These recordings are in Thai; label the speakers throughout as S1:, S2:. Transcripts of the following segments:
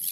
S1: สวั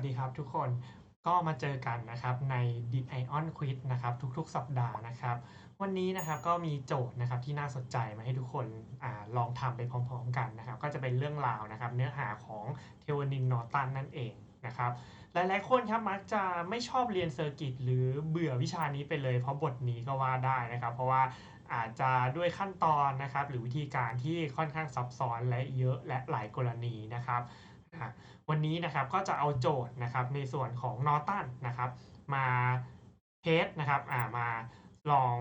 S1: สดีครับทุกคน ก็มาเจอกันนะครับใน d i o n Quiz นะครับทุกๆ สัปดาห์นะครับ วันนี้นะครับก็มีโจทย์นะครับที่น่าสนใจมาให้ทุกคนอลองทำไปพร้อมๆกันนะครับ ก็จะเป็นเรื่องราวนะครับ เนื้อหาของเทวนินนอตันนั่นเองนะครับหลายๆคนครับมักจะไม่ชอบเรียนเซอร์กิตหรือเบื่อวิชานี้ไปเลย เพราะบทนี้ก็ว่าได้นะครับ เพราะว่าอาจจะด้วยขั้นตอนนะครับ หรือวิธีการที่ค่อนข้างซับซ้อนและเยอะและหลายกรณีนะครับ วันนี้นะครับก็จะเอาโจทย์นะครับในส่วนของนอตันนะครับ มาเทสนะครับอ่ามาลอง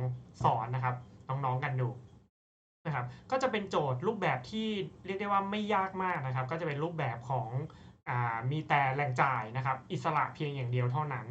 S1: สอนนะครับน้องๆกันดูนะครับก็จะเป็นโจทย์รูปแบบที่เรียกได้ว่าไม่ยากมากนะครับ ก็จะเป็นรูปแบบของอ่ามีแต่แหล่งจ่ายนะครับ อิสระเพียงอย่างเดียวเท่านั้น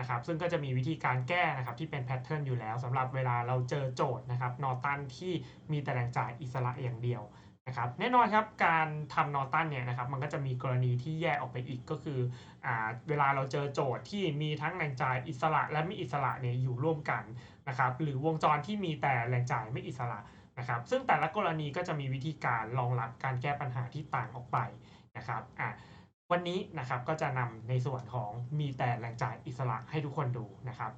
S1: นะครับ ซึ่งก็จะมีวิธีการแก้นะครับที่เป็นแพทเทิร์นอยู่แล้วสำหรับเวลาเราเจอโจทย์นะครับนอตันที่มีแต่แหล่งจ่ายอิสระอย่างเดียว นะครับแน่นอนครับการทำนอตันเนี่ยนะครับมันก็จะมีกรณีที่แยกออกไปอีกก็คืออ่าเวลาเราเจอโจทย์ที่มีทั้งแหล่งจ่ายอิสระและไม่อิสระเนี่ยอยู่ร่วมกันนะครับหรือวงจรที่มีแต่แหล่งจ่ายไม่อิสระนะครับซึ่งแต่ละกรณีก็จะมีวิธีการรองรับการแก้ปัญหาที่ต่างออกไปนะครับอะวันนี้นะครับก็จะนำในส่วนของมีแต่แหล่งจ่ายอิสระให้ทุกคนดูนะครับ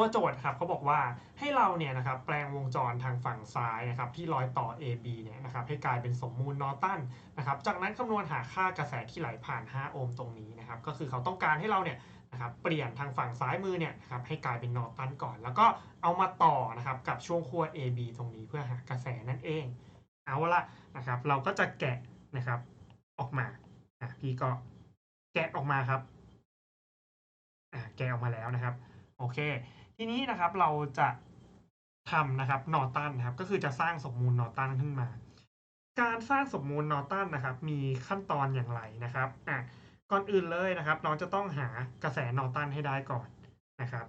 S1: ตัวโจทย์ครับเขาบอกว่าให้เราเนี่ยนะครับแปลงวงจรทางฝั่งซ้ายนะครับที่รอยต่อ AB เนี่ยนะครับให้กลายเป็นสมมูลนอร์ตันนะครับจากนั้นคำนวณหาค่ากระแสที่ไหลผ่าน 5 โอห์มตรงนี้นะครับก็คือเขาต้องการให้เราเนี่ยนะครับเปลี่ยนทางฝั่งซ้ายมือเนี่ยนะครับให้กลายเป็นนอร์ตันก่อน แล้วก็เอามาต่อนะครับกับช่วงขั้ว AB ตรงนี้เพื่อหากระแสนั่นเอง เอาละนะครับเราก็จะแกะนะครับออกมาอะพี่ก็แกะออกมาครับอะแกะออกมาแล้วนะครับ โอเค ทีนี้นะครับเราจะทำนะครับนอตันนะครับ ก็คือจะสร้างสมมูลนอตันขึ้นมา การสร้างสมมูลนอตันนะครับ มีขั้นตอนอย่างไรนะครับอะก่อนอื่นเลยนะครับ น้องจะต้องหากระแสนอตันให้ได้ก่อนนะครับ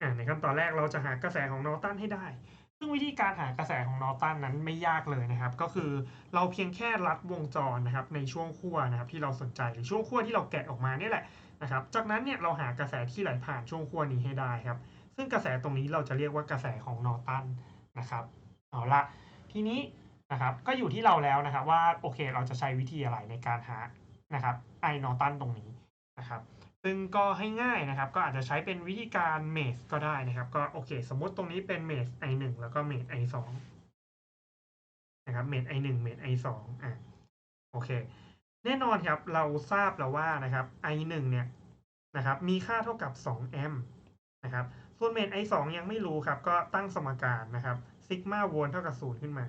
S1: อะในขั้นตอนแรกเราจะหากระแสของนอตันให้ได้ ซึ่งวิธีการหากระแสของนอตันนั้นไม่ยากเลยนะครับ ก็คือเราเพียงแค่รัดวงจรนะครับ ในช่วงขั้วนะครับ ที่เราสนใจหรือช่วงขั้วที่เราแกะออกมาเนี่ยแหละ นะครับ จากนั้นเนี่ยเราหากระแสที่ไหลผ่านช่วงขั้วนี้ให้ได้ครับ ซึ่งกระแสตรงนี้เราจะเรียกว่ากระแสของนอตันนะครับ เอาละทีนี้นะครับก็อยู่ที่เราแล้วนะครับว่าโอเคเราจะใช้วิธีอะไรในการหานะครับไอนอตันตรงนี้นะครับซึ่งก็ให้ง่ายนะครับ ก็อาจจะใช้เป็นวิธีการเมสก็ได้นะครับ ก็โอเค สมมติตรงนี้เป็นเมส i 1แล้วก็เมส i 2นะครับเมส i 1เมส i 2อะโอเค แน่นอนครับเราทราบแล้วว่านะครับ i 1 เนี่ยนะครับมีค่าเท่ากับ2แอมป์นะครับส่วนเมท i 2 ยังไม่รู้ครับ ก็ตั้งสมการนะครับซิกมาโวลต์เท่ากับ0ขึ้นมา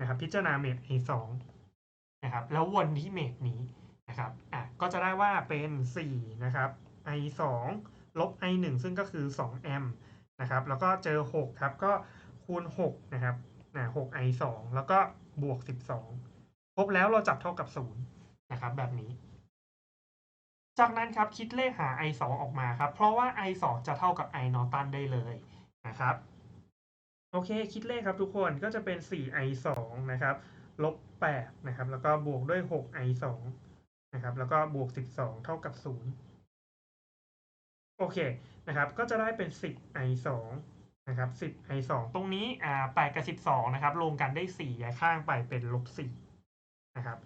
S1: นะครับพิจารณาเมท i 2 นะครับแล้ววนที่เมทนี้นะครับอะก็จะได้ว่าเป็น4นะครับ i 2 ลบ i 1 ซึ่งก็คือ2แอมป์นะครับแล้วก็เจอ 6 ครับ ก็คูณ 6 นะครับนะ6 i 2 แล้วก็ บวก12ครบแล้วเราจับเท่ากับ0นะครับ แบบนี้ จากนั้นครับคิดเลขหา i 2ออกมาครับ เพราะว่า i 2จะเท่ากับ i นอตันได้เลยนะครับ โอเค คิดเลขครับทุกคนก็จะเป็น4 i 2นะครับลบ8นะครับ แล้วก็บวกด้วย6 i 2นะครับ แล้วก็บวก 12 เท่ากับ0โอเคนะครับ ก็จะได้เป็น10 i 2 นะครับ10 i 2ตรงนี้อ่า8กับ12นะครับรวมกันได้4ย้ายข้างไปเป็นลบ4นะครับ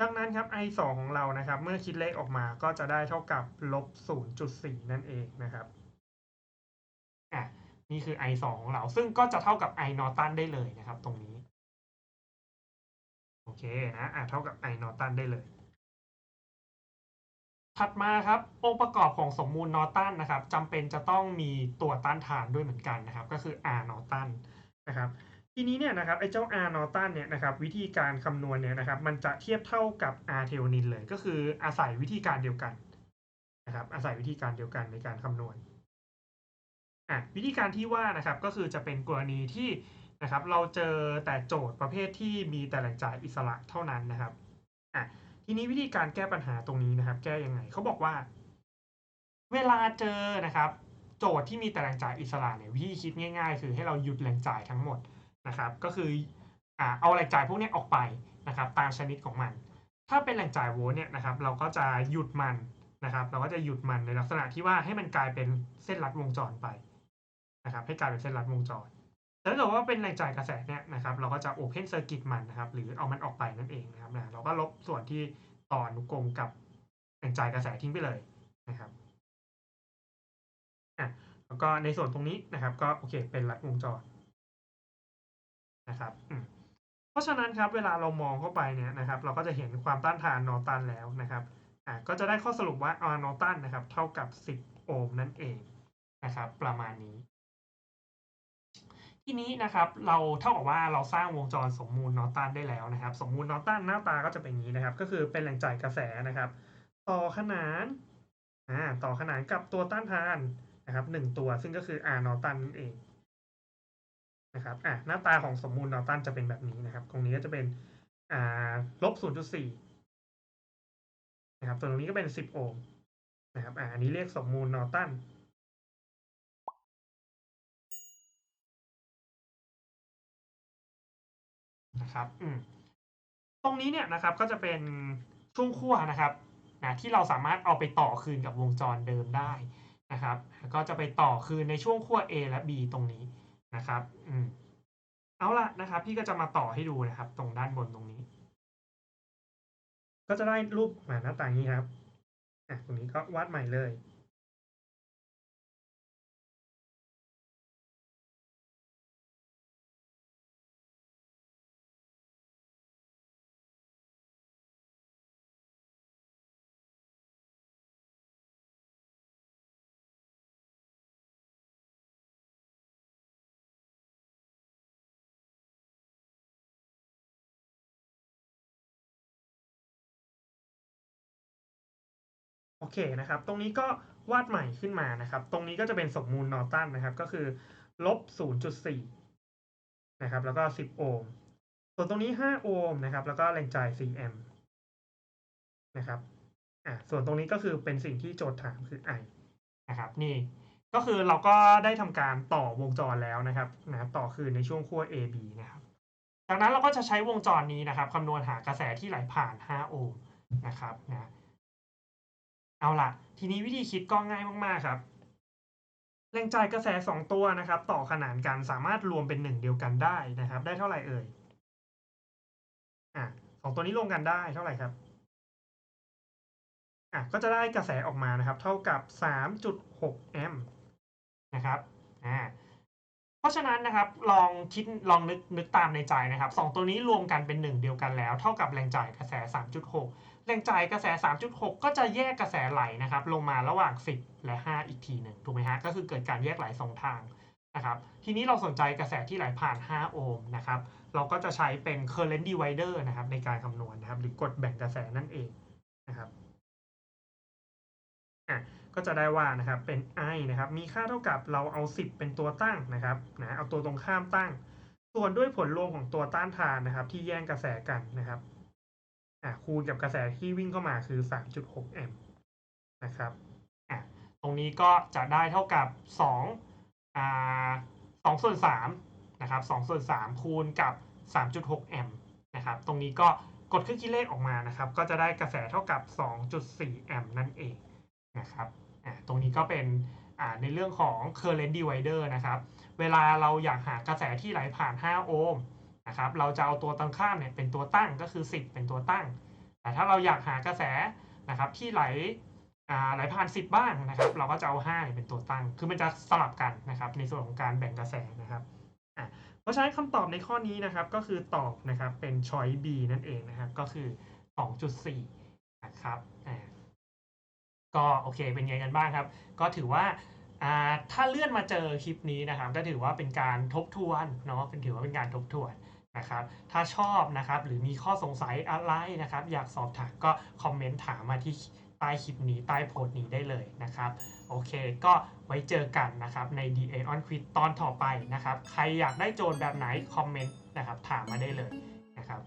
S1: ดังนั้นครับ i 2ของเรานะครับ เมื่อคิดเลขออกมาก็จะได้เท่ากับลบ0.4 นั่นเองนะครับอะนี่คือ i 2ของเรา ซึ่งก็จะเท่ากับ i นอตันได้เลยนะครับ ตรงนี้ โอเคนะอะเท่ากับ i นอตันได้เลย ถัดมาครับองค์ประกอบของสมมูลนอตันนะครับจำเป็นจะต้องมีตัวต้านทานด้วยเหมือนกันนะครับ ก็คือ r นอตันนะครับ ทีนี้เนี่ยนะครับไอ้เจ้า R นอตันเนี่ยนะครับวิธีการคำนวณเนี่ยนะครับ มันจะเทียบเท่ากับ R เทโอนินเลย ก็คืออาศัยวิธีการเดียวกันนะครับ อาศัยวิธีการเดียวกันในการคำนวณอะวิธีการที่ว่านะครับก็คือจะเป็นกรณีที่นะครับ เราเจอแต่โจทย์ประเภทที่มีแต่แหล่งจ่ายอิสระเท่านั้นนะครับอะ ทีนี้วิธีการแก้ปัญหาตรงนี้นะครับ แก้ยังไงเขาบอกว่า เวลาเจอนะครับ โจทย์ที่มีแต่แรงจ่ายอิสระเนี่ยวิธีคิดง่าย ๆ คือให้เราหยุดแรงจ่ายทั้งหมดนะครับ ก็คืออ่าเอาแรงจ่ายพวกนี้ออกไปนะครับ ตามชนิดของมัน ถ้าเป็นแรงจ่ายโวลต์เนี่ยนะครับ เราก็จะหยุดมันนะครับ เราก็จะหยุดมันในลักษณะที่ว่าให้มันกลายเป็นเส้นรัดวงจรไปนะครับ ให้กลายเป็นเส้นรัดวงจร แต่ถ้าเกิดว่าเป็นแรงจ่ายกระแสเนี่ยนะครับเราก็จะ Open Circuit มันนะครับหรือเอามันออกไปนั่นเองนะครับนะเราก็ลบส่วนที่ต่ออนุกรมกับแรงจ่ายกระแสทิ้งไปเลยนะครับอะแล้วก็ในส่วนตรงนี้นะครับก็โอเคเป็นรัดวงจรนะครับอืมเพราะฉะนั้นครับเวลาเรามองเข้าไปเนี่ยนะครับ เราก็จะเห็นความต้านทานนอร์ตันแล้วนะครับอะก็จะได้ข้อสรุปว่าอานอร์ตันนะครับ เท่ากับ 10 โอห์มนั่นเองนะครับ ประมาณนี้ ทีนี้นะครับเราเท่ากับว่าเราสร้างวงจรสมมูลนอร์ตันได้แล้วนะครับ สมมูลนอร์ตันหน้าตาก็จะเป็นอย่างนี้นะครับ ก็คือเป็นแหล่งจ่ายกระแสนะครับ ต่อขนานอ่าต่อขนานกับตัวต้านทานนะครับหนึ่งตัวซึ่งก็คือ R นอร์ตันนั่นเองนะครับอะหน้าตาของสมมูลนอร์ตันจะเป็นแบบนี้นะครับ ตรงนี้ก็จะเป็นอ่าลบศูนย์จุดสี่นะครับตัวตรงนี้ก็เป็นสิบโอห์มนะครับอ่าอันนี้เรียกสมมูลนอร์ตัน นะครับอืตรงนี้เนี่ยนะครับก็จะเป็นช่วงขั้วนะครับนะที่เราสามารถเอาไปต่อคืนกับวงจรเดิมได้นะครับ ก็จะไปต่อคืนในช่วงขั้ว A และ B ตรงนี้นะครับอืมเอาละนะครับ พี่ก็จะมาต่อให้ดูนะครับ ตรงด้านบนตรงนี้ ก็จะได้รูปมาหน้าต่างนี้ครับอะตรงนี้ก็วาดใหม่เลย โอเคนะครับ ตรงนี้ก็วาดใหม่ขึ้นมานะครับ ตรงนี้ก็จะเป็นสมมูลนอร์ตันนะครับ ก็คือลบ0.4นะครับ แล้วก็ 10 โอห์ม ส่วนตรงนี้ 5 โอห์มนะครับ แล้วก็แรงจ่าย4แอมป์นะครับ อะส่วนตรงนี้ก็คือเป็นสิ่งที่โจทย์ถามคือ I นะครับ นี่ก็คือเราก็ได้ทำการต่อวงจรแล้วนะครับนะต่อคืนในช่วงขั้ว AB นะครับ จากนั้นเราก็จะใช้วงจรนี้นะครับคำนวณหากระแสที่ไหลผ่าน 5 โอห์มนะครับนะ เอาล่ะ ทีนี้วิธีคิดก็ง่ายมากๆครับ แรงจ่ายกระแส 2 ตัวนะครับ ต่อขนานกันสามารถรวมเป็นหนึ่งเดียวกันได้นะครับ ได้เท่าไหร่เอ่ยอะสองตัวนี้รวมกันได้เท่าไหร่ครับอะก็จะได้กระแสออกมานะครับ เท่ากับ 3.6 แอมป์นะครับอ่าเพราะฉะนั้นนะครับลองคิดลองนึกนึกตามในใจนะครับสองตัวนี้รวมกันเป็นหนึ่งเดียวกันแล้ว เท่ากับแรงจ่ายกระแส 3.6 แรงจ่ายกระแส 3.6 ก็จะแยกกระแสไหลนะครับลงมาระหว่าง 10 และ 5 อีกทีหนึ่งถูกไหมฮะก็คือเกิดการแยกไหลสองทางนะครับทีนี้เราสนใจกระแสที่ไหลผ่าน 5 โอห์มนะครับเราก็จะใช้เป็น current divider นะครับในการคำนวณนะครับหรือกฎแบ่งกระแสนั่นเองนะครับอะก็จะได้ว่านะครับเป็น i นะครับมีค่าเท่ากับเราเอา 10 เป็นตัวตั้งนะครับนะเอาตัวตรงข้ามตั้ง ส่วนด้วยผลรวมของตัวต้านทานนะครับที่แย่งกระแสกันนะครับ อะคูณกับกระแสที่วิ่งเข้ามาคือ 3.6 แอมป์นะครับอะตรงนี้ก็จะได้เท่ากับ2อ่า2ส่วน3นะครับ2ส่วน3คูณกับ 3.6 แอมป์นะครับ ตรงนี้ก็กดเครื่องคิดเลขออกมานะครับ ก็จะได้กระแสเท่ากับ 2.4 แอมป์นั่นเองนะครับอ่าตรงนี้ก็เป็นอ่าในเรื่องของ current divider นะครับ เวลาเราอยากหากระแสที่ไหลผ่าน 5 โอห์ม นะครับ เราจะเอาตัวตรงข้ามเนี่ยเป็นตัวตั้งก็คือ 10 เป็นตัวตั้ง แต่ถ้าเราอยากหากระแสนะครับที่ไหลไหลผ่าน 10 บ้างนะครับ เราก็จะเอา5เนี่ยเป็นตัวตั้ง คือมันจะสลับกันนะครับ ในส่วนของการแบ่งกระแสนะครับอ่าเพราะฉะนั้นคำตอบในข้อนี้นะครับก็คือตอบนะครับเป็น choice B นั่นเองนะครับ ก็คือ 2.4 นะครับอ่าก็โอเคเป็นไงกันบ้างครับ ก็ถือว่าอ่าถ้าเลื่อนมาเจอคลิปนี้นะครับ ก็ถือว่าเป็นการทบทวนเนาะเป็นถือว่าเป็นการทบทวน นะครับถ้าชอบนะครับหรือมีข้อสงสัยอะไรนะครับ อยากสอบถามก็คอมเมนต์ถามมาที่ใต้คลิปนี้ใต้โพสต์นี้ได้เลยนะครับโอเค ก็ไว้เจอกันนะครับใน d a on Quiz ตอนต่อไปนะครับ ใครอยากได้โจทย์แบบไหนคอมเมนต์นะครับถามมาได้เลยนะครับ